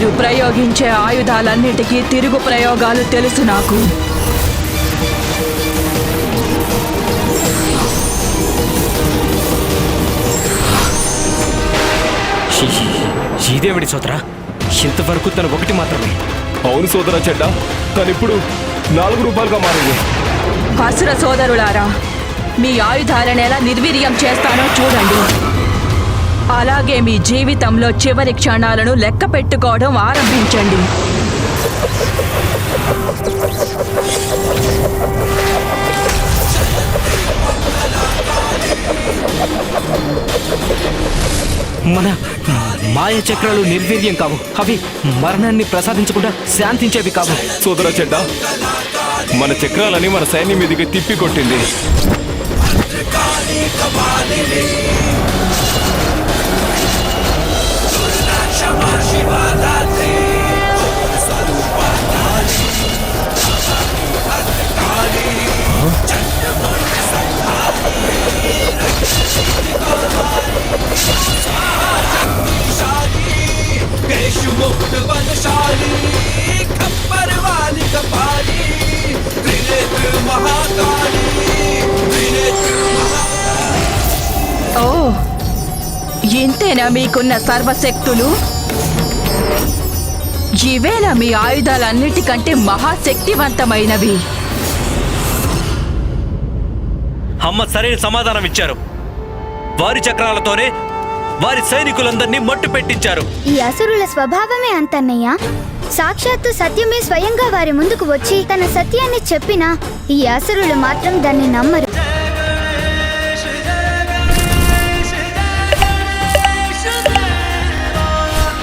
ప్రయోగించే ఆయుధాలన్నిటికీ తిరుగు ప్రయోగాలు తెలుసు నాకు. ఇదేమిటి సోదరా. ఇంతవరకు తను ఒకటి మాత్రమే. అవును సోదరా చెడ్డ. కానీ ఇప్పుడు నాలుగు రూపాయలుగా మారింది. అసుర సోదరులారా మీ ఆయుధాలను ఎలా నిర్వీర్యం చేస్తానో చూడండి. అలాగే మీ జీవితంలో చివరి క్షణాలను లెక్క పెట్టుకోవడం ఆరంభించండి. మన మాయ చక్రాలు నిర్వీర్యం కావు. అవి మరణాన్ని ప్రసాదించకుండా శాంతించేవి కావు. సోదరా చెడ్డ మన చక్రాలని మన సైన్యం మీదకి తిప్పి ఓ ఇంతేనా మీకున్న సర్వశక్తులు? ఇవేనా మీ ఆయుధాలన్నిటికంటే మహాశక్తివంతమైనవి. అమ్మ సరైన సమాధానం ఇచ్చారు. వారి చక్రాలతోనే వారి సైనికులందరినీ మట్టు పెట్టించారు. ఈ అసురుల స్వభావమే అంతన్నయ్య. సాక్షాత్తు సత్యమే స్వయంగా వారి ముందుకు వచ్చి తన సత్యాన్ని చెప్పినా ఈ అసురులు మాత్రం దాన్ని నమ్మరు.